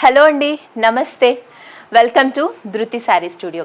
Hello అండి నమస్తే. Welcome to Dhruti sari studio.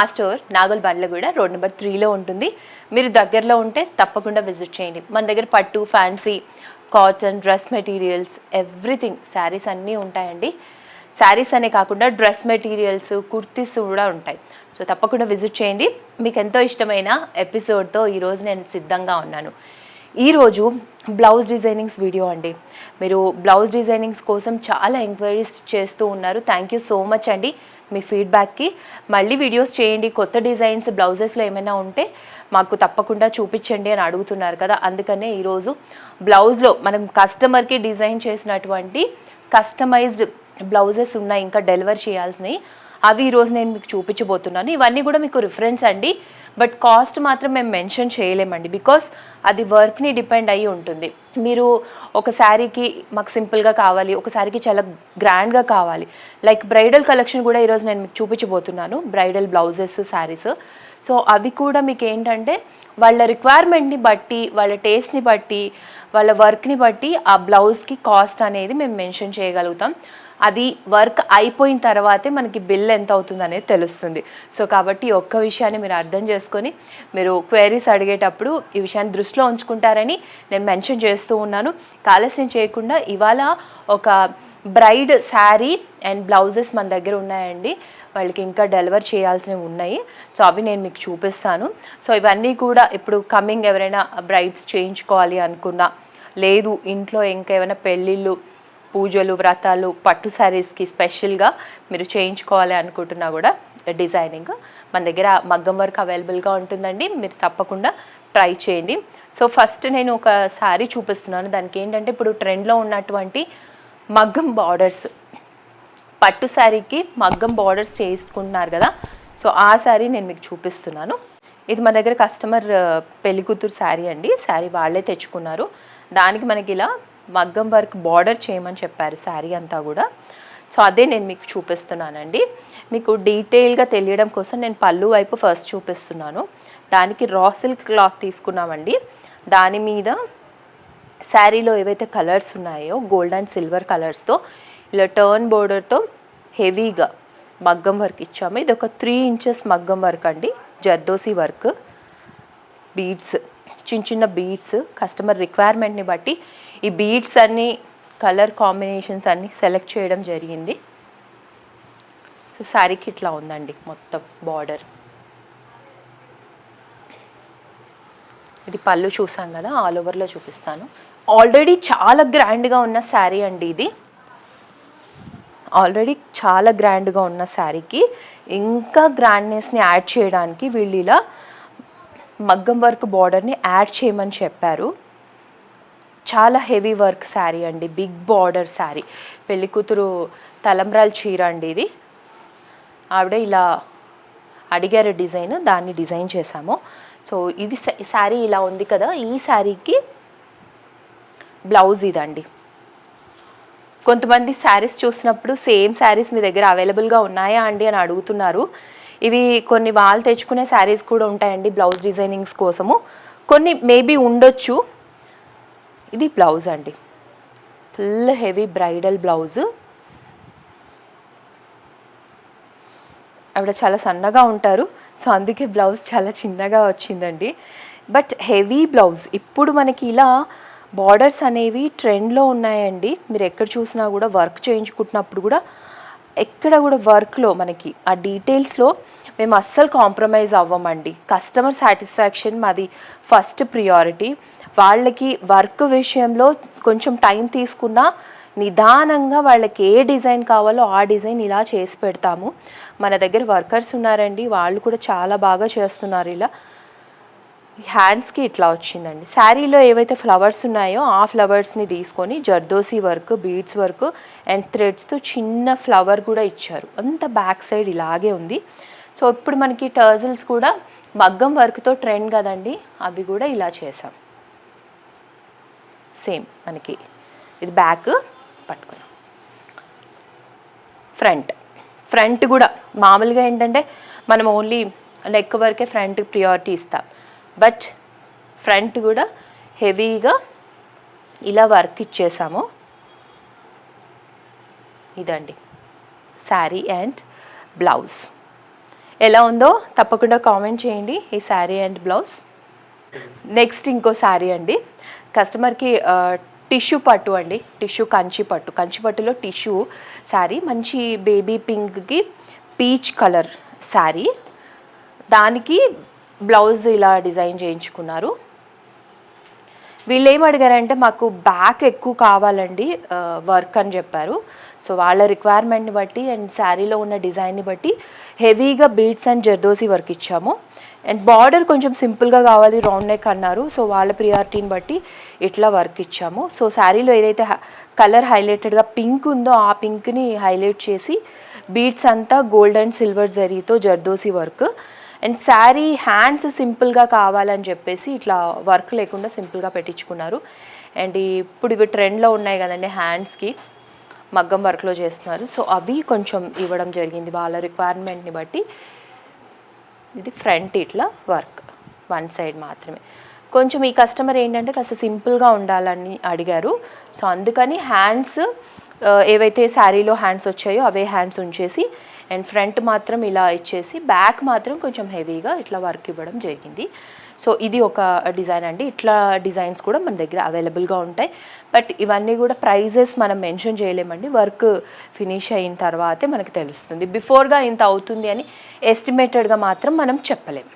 మా store Nagole Bandlaguda road number త్రీలో ఉంటుంది. మీరు దగ్గరలో ఉంటే తప్పకుండా విజిట్ చేయండి. మన దగ్గర పట్టు fancy cotton dress materials everything saris అన్నీ ఉంటాయండి. శారీస్ అనే కాకుండా డ్రెస్ మెటీరియల్స్ కుర్తీస్ కూడా ఉంటాయి. సో తప్పకుండా విజిట్ చేయండి. మీకు ఎంతో ఇష్టమైన ఎపిసోడ్తో ఈరోజు నేను సిద్ధంగా ఉన్నాను. ఈరోజు బ్లౌజ్ డిజైనింగ్స్ వీడియో అండి. మీరు బ్లౌజ్ డిజైనింగ్స్ కోసం చాలా ఎంక్వైరీస్ చేస్తూ ఉన్నారు. థ్యాంక్ యూ సో మచ్ అండి. మీ ఫీడ్బ్యాక్కి మళ్ళీ వీడియోస్ చేయండి. కొత్త డిజైన్స్ బ్లౌజెస్లో ఏమైనా ఉంటే మాకు తప్పకుండా చూపించండి అని అడుగుతున్నారు కదా. అందుకనే ఈరోజు బ్లౌజ్లో మనం కస్టమర్కి డిజైన్ చేసినటువంటి కస్టమైజ్డ్ బ్లౌజెస్ ఉన్నాయి. ఇంకా డెలివర్ చేయాల్సినవి. అవి ఈరోజు నేను మీకు చూపించబోతున్నాను. ఇవన్నీ కూడా మీకు రిఫరెన్స్ అండి. బట్ కాస్ట్ మాత్రం మేము మెన్షన్ చేయలేమండి. బికాస్ అది వర్క్ని డిపెండ్ అయ్యి ఉంటుంది. మీరు ఒక శారీకి మాకు సింపుల్గా కావాలి ఒక శారీకి చాలా గ్రాండ్గా కావాలి. లైక్ బ్రైడల్ కలెక్షన్ కూడా ఈరోజు నేను మీకు చూపించబోతున్నాను. బ్రైడల్ బ్లౌజెస్ శారీస్ సో అవి కూడా మీకు ఏంటంటే వాళ్ళ రిక్వైర్మెంట్ని బట్టి వాళ్ళ టేస్ట్ని బట్టి వాళ్ళ వర్క్ని బట్టి ఆ బ్లౌజ్కి కాస్ట్ అనేది మేము మెన్షన్ చేయగలుగుతాం. అది వర్క్ అయిపోయిన తర్వాతే మనకి బిల్ ఎంత అవుతుంది అనేది తెలుస్తుంది. సో కాబట్టి ఒక్క విషయాన్ని మీరు అర్థం చేసుకొని మీరు క్వైరీస్ అడిగేటప్పుడు ఈ విషయాన్ని దృష్టిలో ఉంచుకుంటారని నేను మెన్షన్ చేస్తూ ఉన్నాను. ఆలస్యం చేయకుండా ఇవాళ ఒక బ్రైడ్ శారీ అండ్ బ్లౌజెస్ మన దగ్గర ఉన్నాయండి. వాళ్ళకి ఇంకా డెలివర్ చేయాల్సినవి ఉన్నాయి. సో అవి నేను మీకు చూపిస్తాను. సో ఇవన్నీ కూడా ఇప్పుడు కమింగ్ ఎవరైనా బ్రైడ్స్ చేయించుకోవాలి అనుకున్నా లేదు ఇంట్లో ఇంకా ఏమైనా పెళ్ళిళ్ళు పూజలు వ్రతాలు పట్టు శారీస్కి స్పెషల్గా మీరు చేయించుకోవాలి అనుకుంటున్నా కూడా డిజైనింగ్. మన దగ్గర మగ్గం వర్క్ అవైలబుల్గా ఉంటుందండి. మీరు తప్పకుండా ట్రై చేయండి. సో ఫస్ట్ నేను ఒక శారీ చూపిస్తున్నాను. దానికి ఏంటంటే ఇప్పుడు ట్రెండ్లో ఉన్నటువంటి మగ్గం బార్డర్స్. పట్టు శారీకి మగ్గం బార్డర్స్ చేసుకుంటున్నారు కదా. సో ఆ శారీ నేను మీకు చూపిస్తున్నాను. ఇది మన దగ్గర కస్టమర్ పెళ్ళి కూతురు శారీ అండి. శారీ వాళ్ళే తెచ్చుకున్నారు. దానికి మనకి ఇలా మగ్గం వర్క్ బార్డర్ చేయమని చెప్పారు శారీ అంతా కూడా. సో అదే నేను మీకు చూపిస్తున్నానండి. మీకు డీటెయిల్గా తెలియడం కోసం నేను పళ్ళు వైపు ఫస్ట్ చూపిస్తున్నాను. దానికి రా సిల్క్ క్లాత్ తీసుకున్నామండి. దాని మీద శారీలో ఏవైతే కలర్స్ ఉన్నాయో గోల్డ్ అండ్ సిల్వర్ కలర్స్తో ఇలా టర్న్ బోర్డర్తో హెవీగా మగ్గం వర్క్ ఇచ్చాము. ఇది ఒక త్రీ ఇంచెస్ మగ్గం వర్క్ అండి. జర్దోసి వర్క్. బీడ్స్. చిన్న చిన్న బీడ్స్ కస్టమర్ రిక్వైర్మెంట్ని బట్టి ఈ బీడ్స్ అన్నీ కలర్ కాంబినేషన్స్ అన్నీ సెలెక్ట్ చేయడం జరిగింది. సో శారీకి ఇట్లా ఉందండి మొత్తం బార్డర్ ఇది పళ్ళు చూసాం కదా ఆల్ ఓవర్లో చూపిస్తాను. ఆల్రెడీ చాలా గ్రాండ్గా ఉన్న శారీ అండి ఇది. ఆల్రెడీ చాలా గ్రాండ్గా ఉన్న శారీకి ఇంకా గ్రాండ్నెస్ని యాడ్ చేయడానికి వీళ్ళు ఇలా మగ్గం వర్క్ బార్డర్ని యాడ్ చేయమని చెప్పారు. చాలా హెవీ వర్క్ శారీ అండి. Big border sari. పెళ్ళికూతురు తలంబ్రాల చీర అండి ఇది. ఆవిడ ఇలా అడిగారు డిజైన్ దాన్ని డిజైన్ చేశాము. సో ఇది శారీ ఇలా ఉంది కదా ఈ శారీకి బ్లౌజ్ ఇదండి. కొంతమంది శారీస్ చూసినప్పుడు సేమ్ శారీస్ మీ దగ్గర అవైలబుల్గా ఉన్నాయా అండి అని అడుగుతున్నారు. ఇవి కొన్ని వాళ్ళు తెచ్చుకునే శారీస్ కూడా ఉంటాయండి బ్లౌజ్ డిజైనింగ్స్ కోసము. కొన్ని మేబీ ఉండొచ్చు. ఇది బ్లౌజ్ అండి. Full heavy bridal blouse. ఆవిడ చాలా సన్నగా ఉంటారు. సో అందుకే బ్లౌజ్ చాలా చిన్నగా వచ్చిందండి. But heavy blouse. ఇప్పుడు మనకి ఇలా బార్డర్స్ అనేవి ట్రెండ్లో ఉన్నాయండి. మీరు ఎక్కడ చూసినా కూడా వర్క్ చేయించుకుంటున్నప్పుడు కూడా ఎక్కడ కూడా వర్క్లో మనకి ఆ డీటెయిల్స్లో మేము అస్సలు కాంప్రమైజ్ అవ్వమండి. కస్టమర్ సాటిస్ఫాక్షన్ మాది ఫస్ట్ ప్రియారిటీ వాళ్ళకి వర్క్ విషయంలో కొంచెం టైం తీసుకున్నా నిదానంగా వాళ్ళకి ఏ డిజైన్ కావాలో ఆ డిజైన్ ఇలా చేసి పెడతాము. మన దగ్గర వర్కర్స్ ఉన్నారండి వాళ్ళు కూడా చాలా బాగా చేస్తున్నారు ఇలా. హ్యాండ్స్కి ఇట్లా వచ్చిందండి. శారీలో ఏవైతే ఫ్లవర్స్ ఉన్నాయో ఆ ఫ్లవర్స్ని తీసుకొని zardozi work beads work and థ్రెడ్స్తో చిన్న ఫ్లవర్ కూడా ఇచ్చారు. అంత బ్యాక్ సైడ్ ఇలాగే ఉంది. సో ఇప్పుడు మనకి టర్జిల్స్ కూడా మగ్గం వర్క్తో ట్రెండ్ కదండి అవి కూడా ఇలా చేసాం సేమ్ మనకి ఇది బ్యాక్ పట్టుకున్నాం. ఫ్రంట్. ఫ్రంట్ కూడా మామూలుగా ఏంటంటే మనం ఓన్లీ లెక్క వరకే ఫ్రంట్ ప్రియారిటీ ఇస్తాం. బట్ ఫ్రంట్ కూడా హెవీగా ఇలా వర్క్ ఇచ్చేసాము. ఇదండి. Sari and blouse. ఎలా ఉందో తప్పకుండా కామెంట్ చేయండి ఈ శారీ అండ్ బ్లౌజ్. నెక్స్ట్ ఇంకో శారీ అండి. కస్టమర్కి టిష్యూ పట్టు అండి. టిష్యూ కంచి పట్టు. కంచి పట్టులో టిష్యూ శారీ. మంచి బేబీ పింక్కి పీచ్ కలర్ శారీ. దానికి బ్లౌజ్ ఇలా డిజైన్ చేయించుకున్నారు. వీళ్ళు ఏం అడిగారంటే మాకు బ్యాక్ ఎక్కువ కావాలండి వర్క్ అని చెప్పారు. సో వాళ్ళ రిక్వైర్మెంట్ని బట్టి అండ్ శారీలో ఉన్న డిజైన్ని బట్టి హెవీగా బీడ్స్ అండ్ జర్దోసి వర్క్ ఇచ్చాము. అండ్ బార్డర్ కొంచెం సింపుల్గా కావాలి రౌండ్ నెక్ అన్నారు. సో వాళ్ళ ప్రియారిటీని బట్టి ఇట్లా వర్క్ ఇచ్చాము. సో శారీలో ఏదైతే కలర్ హైలైటెడ్గా పింక్ ఉందో ఆ పింక్ని హైలైట్ చేసి బీడ్స్ అంతా గోల్డ్ అండ్ సిల్వర్ జరీతో zardozi work. And sari hands సింపుల్గా కావాలని చెప్పేసి ఇట్లా వర్క్ లేకుండా సింపుల్గా పెట్టించుకున్నారు. అండ్ ఇప్పుడు ఇవి ట్రెండ్లో ఉన్నాయి కదండి హ్యాండ్స్కి మగ్గం వర్క్లో చేస్తున్నారు. సో అవి కొంచెం ఇవ్వడం జరిగింది వాళ్ళ రిక్వైర్మెంట్ని బట్టి. ఇది ఫ్రంట్ ఇట్లా వర్క్ వన్ సైడ్ మాత్రమే. కొంచెం ఈ కస్టమర్ ఏంటంటే కాస్త సింపుల్గా ఉండాలని అడిగారు. సో అందుకని హ్యాండ్స్ uh, ఏవైతే శారీలో హ్యాండ్స్ వచ్చాయో అవే హ్యాండ్స్ ఉంచేసి అండ్ ఫ్రంట్ మాత్రం ఇలా ఇచ్చేసి బ్యాక్ మాత్రం కొంచెం హెవీగా ఇట్లా వర్క్ ఇవ్వడం జరిగింది. సో ఇది ఒక డిజైన్ అండి. ఇట్లా డిజైన్స్ కూడా మన దగ్గర అవైలబుల్గా ఉంటాయి. బట్ ఇవన్నీ కూడా ప్రైజెస్ మనం మెన్షన్ చేయలేమండి. వర్క్ ఫినిష్ అయిన తర్వాతే మనకు తెలుస్తుంది. బిఫోర్గా ఇంత అవుతుంది అని ఎస్టిమేటెడ్గా మాత్రం మనం చెప్పలేం.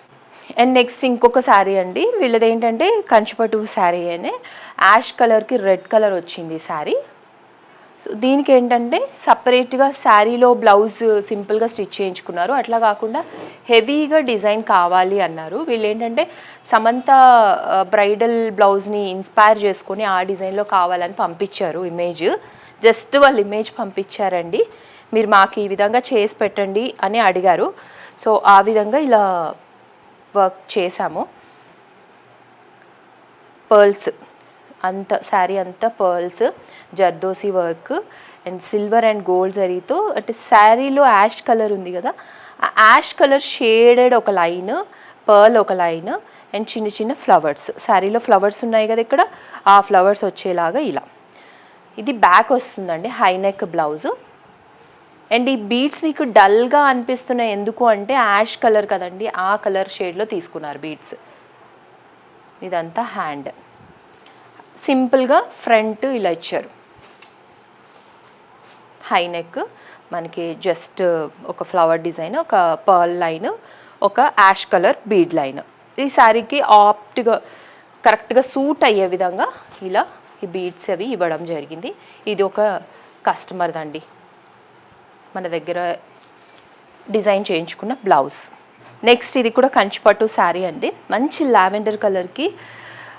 అండ్ నెక్స్ట్ ఇంకొక శారీ అండి. వీళ్ళది ఏంటంటే కంచిపట్టు శారీ అనే. యాష్ కలర్కి రెడ్ కలర్ వచ్చింది శారీ. సో దీనికి ఏంటంటే సపరేట్గా శారీలో బ్లౌజ్ సింపుల్గా స్టిచ్ చేయించుకున్నారు. అట్లా కాకుండా హెవీగా డిజైన్ కావాలి అన్నారు. వీళ్ళు ఏంటంటే సమంత బ్రైడల్ బ్లౌజ్ని ఇన్స్పైర్ చేసుకొని ఆ డిజైన్లో కావాలని పంపించారు ఇమేజ్. జస్ట్ వాళ్ళు ఇమేజ్ పంపించారండి. మీరు మాకు ఈ విధంగా చేసి పెట్టండి అని అడిగారు. సో ఆ విధంగా ఇలా వర్క్ చేశాము. పర్ల్స్. అంత శారీ అంతా pearls zardozi work and silver and gold జరీతో అంటే శారీలో యాష్ కలర్ ఉంది కదా ఆ యాష్ కలర్ షేడెడ్ ఒక లైన్ పర్ల్ ఒక లైన్ అండ్ చిన్న చిన్న ఫ్లవర్స్ శారీలో ఫ్లవర్స్ ఉన్నాయి కదా ఇక్కడ ఆ ఫ్లవర్స్ వచ్చేలాగా ఇలా. ఇది బ్యాక్ వస్తుందండి హై నెక్ బ్లౌజు అండ్ ఈ బీడ్స్ మీకు డల్గా అనిపిస్తున్నాయి ఎందుకు అంటే యాష్ కలర్ కదండి ఆ కలర్ షేడ్లో తీసుకున్నారు బీడ్స్ ఇదంతా హ్యాండ్ సింపుల్గా ఫ్రంట్ ఇలా ఇచ్చారు. హై నెక్ మనకి జస్ట్ ఒక ఫ్లవర్ డిజైన్ ఒక పర్ల్ లైన్ ఒక యాష్ కలర్ బీడ్ లైన్. ఈ శారీకి ఆప్ట్గా కరెక్ట్గా సూట్ అయ్యే విధంగా ఇలా ఈ బీడ్స్ అవి ఇవ్వడం జరిగింది. ఇది ఒక కస్టమర్దండి మన దగ్గర డిజైన్ చేయించుకున్న బ్లౌజ్. నెక్స్ట్ ఇది కూడా కంచిపట్టు శారీ అండి. మంచి లావెండర్ కలర్కి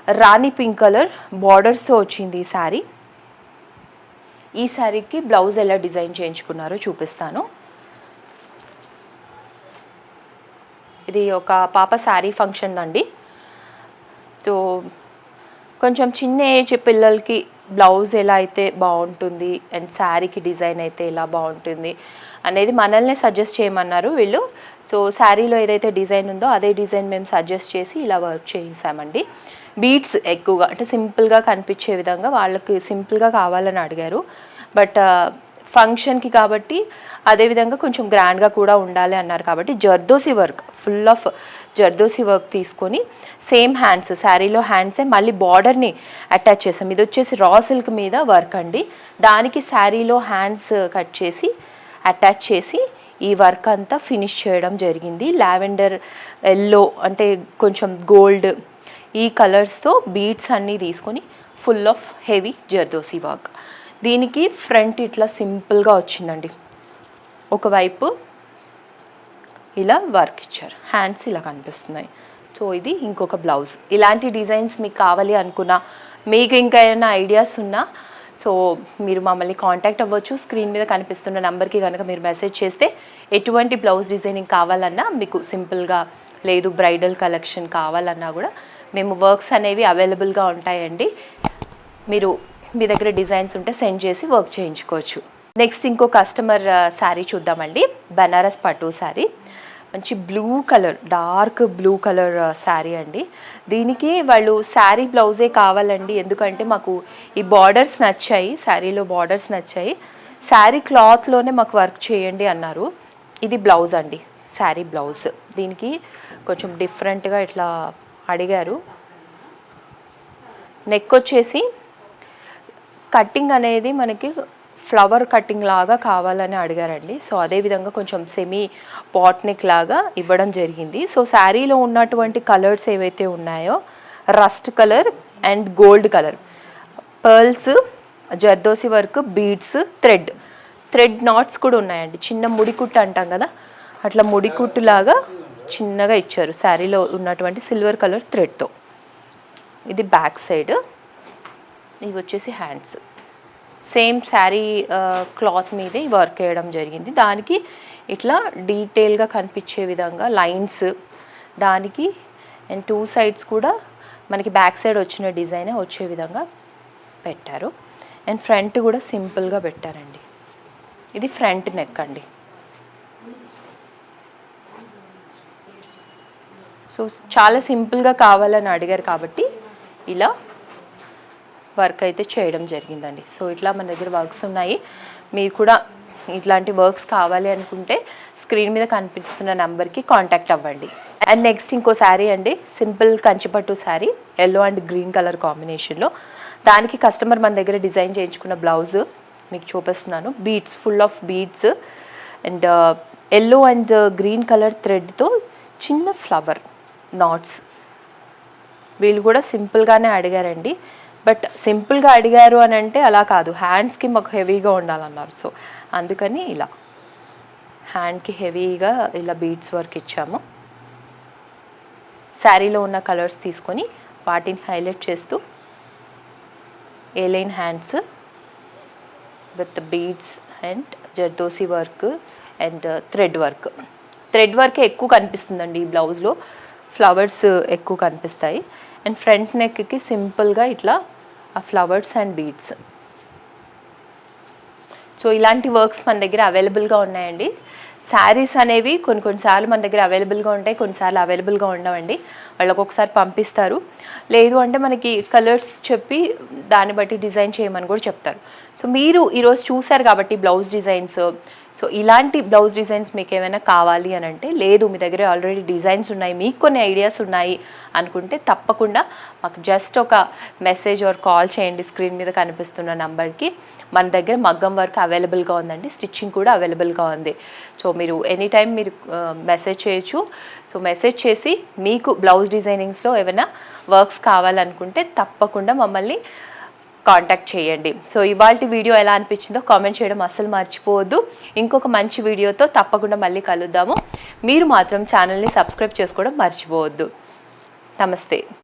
రాణి పింక్ కలర్ బార్డర్స్తో వచ్చింది ఈ శారీ. ఈ శారీకి బ్లౌజ్ ఎలా డిజైన్ చేయించుకున్నారో చూపిస్తాను. ఇది ఒక పాప శారీ ఫంక్షన్ అండి. సో కొంచెం చిన్న ఏజ్ పిల్లలకి బ్లౌజ్ ఎలా అయితే బాగుంటుంది అండ్ శారీకి డిజైన్ అయితే ఎలా బాగుంటుంది అనేది మనల్ని సజెస్ట్ చేయమన్నారు వీళ్ళు. సో శారీలో ఏదైతే డిజైన్ ఉందో అదే డిజైన్ మేము సజెస్ట్ చేసి ఇలా వర్క్ చేసామండి బీట్స్ ఎక్కువగా అంటే సింపుల్గా కనిపించే విధంగా వాళ్ళకి సింపుల్గా కావాలని అడిగారు. బట్ ఫంక్షన్కి కాబట్టి అదేవిధంగా కొంచెం గ్రాండ్గా కూడా ఉండాలి అన్నారు కాబట్టి zardozi work full of zardozi work తీసుకొని సేమ్ హ్యాండ్స్ శారీలో హ్యాండ్సే మళ్ళీ బార్డర్ని అటాచ్ చేసాం. ఇది వచ్చేసి రా సిల్క్ మీద వర్క్ అండి. దానికి శారీలో హ్యాండ్స్ కట్ చేసి అటాచ్ చేసి ఈ వర్క్ అంతా ఫినిష్ చేయడం జరిగింది. లావెండర్ ఎల్లో అంటే కొంచెం గోల్డ్ ఈ కలర్స్తో బీడ్స్ అన్నీ తీసుకొని full of heavy zardozi work దీనికి ఫ్రంట్ ఇట్లా సింపుల్గా వచ్చిందండి. ఒకవైపు ఇలా వర్క్ ఇచ్చారు. హ్యాండ్స్ ఇలా కనిపిస్తున్నాయి. సో ఇది ఇంకొక బ్లౌజ్ ఇలాంటి డిజైన్స్ మీకు కావాలి అనుకున్నా మీకు ఇంకా ఏమైనా ఐడియాస్ ఉన్నా సో మీరు మమ్మల్ని కాంటాక్ట్ అవ్వచ్చు. స్క్రీన్ మీద కనిపిస్తున్న నెంబర్కి కనుక మీరు మెసేజ్ చేస్తే ఎటువంటి బ్లౌజ్ డిజైనింగ్ కావాలన్నా మీకు సింపుల్గా లేదు బ్రైడల్ కలెక్షన్ కావాలన్నా కూడా మేము వర్క్స్ అనేవి అవైలబుల్గా ఉంటాయండి. మీరు మీ దగ్గర డిజైన్స్ ఉంటే సెండ్ చేసి వర్క్ చేయించుకోవచ్చు. నెక్స్ట్ ఇంకో కస్టమర్ శారీ చూద్దామండి. బనారస్ పట్టు శారీ. మంచి blue colour dark blue colour sari అండి. దీనికి వాళ్ళు శారీ బ్లౌజే కావాలండి. ఎందుకంటే మాకు ఈ బార్డర్స్ నచ్చాయి. శారీలో బార్డర్స్ నచ్చాయి. శారీ క్లాత్లోనే మాకు వర్క్ చేయండి అన్నారు. ఇది బ్లౌజ్ అండి. శారీ బ్లౌజ్. దీనికి కొంచెం డిఫరెంట్గా ఇట్లా అడిగారు. నెక్ వచ్చేసి కట్టింగ్ అనేది మనకి ఫ్లవర్ కట్టింగ్ లాగా కావాలని అడిగారండి. సో అదేవిధంగా కొంచెం సెమీ పాట్నిక్ లాగా ఇవ్వడం జరిగింది. సో శారీలో ఉన్నటువంటి కలర్స్ ఏవైతే ఉన్నాయో rust colour and gold colour. Pearls zardozi work beads thread. Thread knots కూడా ఉన్నాయండి. చిన్న ముడికుట్టు అంటాం కదా అట్లా ముడికుట్టు లాగా చిన్నగా ఇచ్చారు. శారీలో ఉన్నటువంటి సిల్వర్ కలర్ థ్రెడ్తో. ఇది బ్యాక్ సైడ్. ఇవి వచ్చేసి హ్యాండ్స్. సేమ్ శారీ క్లాత్ మీదే వర్క్ వేయడం జరిగింది. దానికి ఇట్లా డీటెయిల్గా కనిపించే విధంగా లైన్స్. దానికి అండ్ టూ సైడ్స్ కూడా మనకి బ్యాక్ సైడ్ వచ్చిన డిజైనే వచ్చే విధంగా పెట్టారు. అండ్ ఫ్రంట్ కూడా సింపుల్గా పెట్టారండి. ఇది ఫ్రంట్ నెక్ అండి. సో చాలా సింపుల్గా కావాలని అడిగారు కాబట్టి ఇలా వర్క్ అయితే చేయడం జరిగిందండి. సో ఇట్లా మన దగ్గర వర్క్స్ ఉన్నాయి. మీరు కూడా ఇట్లాంటి వర్క్స్ కావాలి అనుకుంటే స్క్రీన్ మీద కనిపిస్తున్న నెంబర్కి కాంటాక్ట్ అవ్వండి. అండ్ నెక్స్ట్ ఇంకో శారీ అండి simple Kanchipattu sari yellow and green colour కాంబినేషన్లో. దానికి కస్టమర్ మన దగ్గర డిజైన్ చేయించుకున్న బ్లౌజ్ మీకు చూపిస్తున్నాను. Beads full of beads and yellow and green colour థ్రెడ్తో చిన్న ఫ్లవర్ నాట్స్ వీళ్ళు కూడా సింపుల్గానే అడిగారండి. బట్ సింపుల్గా అడిగారు అని అంటే అలా కాదు. హ్యాండ్స్కి మాకు హెవీగా ఉండాలన్నారు. సో అందుకని ఇలా. హ్యాండ్కి హెవీగా ఇలా బీడ్స్ వర్క్ ఇచ్చాము. శారీలో ఉన్న కలర్స్ తీసుకొని వాటిని హైలైట్ చేస్తూ A line hands with beads and zardozi work and thread work. Thread work ఎక్కువ కనిపిస్తుందండి ఈ బ్లౌజ్లో. ఫ్లవర్స్ ఎక్కువ కనిపిస్తాయి. అండ్ ఫ్రంట్ నెక్కి సింపుల్గా ఇట్లా ఆ ఫ్లవర్స్ అండ్ బీడ్స్. సో ఇలాంటి వర్క్స్ మన దగ్గర అవైలబుల్గా ఉన్నాయండి. శారీస్ అనేవి కొన్ని కొన్నిసార్లు మన దగ్గర అవైలబుల్గా ఉంటాయి కొన్నిసార్లు అవైలబుల్గా ఉండవండి. వాళ్ళకి ఒకసారి పంపిస్తారు. లేదు అంటే మనకి కలర్స్ చెప్పి దాన్ని బట్టి డిజైన్ చేయమని కూడా చెప్తారు. సో మీరు ఈరోజు చూసారు కాబట్టి బ్లౌజ్ డిజైన్స్ సో ఇలాంటి బ్లౌజ్ డిజైన్స్ మీకు ఏమైనా కావాలి అని అంటే లేదు మీ దగ్గర ఆల్రెడీ డిజైన్స్ ఉన్నాయి మీకు కొన్ని ఐడియాస్ ఉన్నాయి అనుకుంటే తప్పకుండా మాకు జస్ట్ ఒక మెసేజ్ ఆర్ కాల్ చేయండి స్క్రీన్ మీద కనిపిస్తున్న నంబర్కి మన దగ్గర మగ్గం వర్క్ అవైలబుల్గా ఉందండి స్టిచ్చింగ్ కూడా అవైలబుల్గా ఉంది. సో మీరు ఎనీ టైం మీరు మెసేజ్ చేయొచ్చు. సో మెసేజ్ చేసి మీకు బ్లౌజ్ డిజైనింగ్స్లో ఏమైనా వర్క్స్ కావాలనుకుంటే తప్పకుండా మమ్మల్ని కాంటాక్ట్ చేయండి. సో ఇవాళ వీడియో ఎలా అనిపించిందో కామెంట్ చేయడం అస్సలు మర్చిపోవద్దు. ఇంకొక మంచి వీడియోతో తప్పకుండా మళ్ళీ కలుద్దాము. మీరు మాత్రం ఛానల్ని సబ్స్క్రైబ్ చేసుకోవడం మర్చిపోవద్దు. నమస్తే.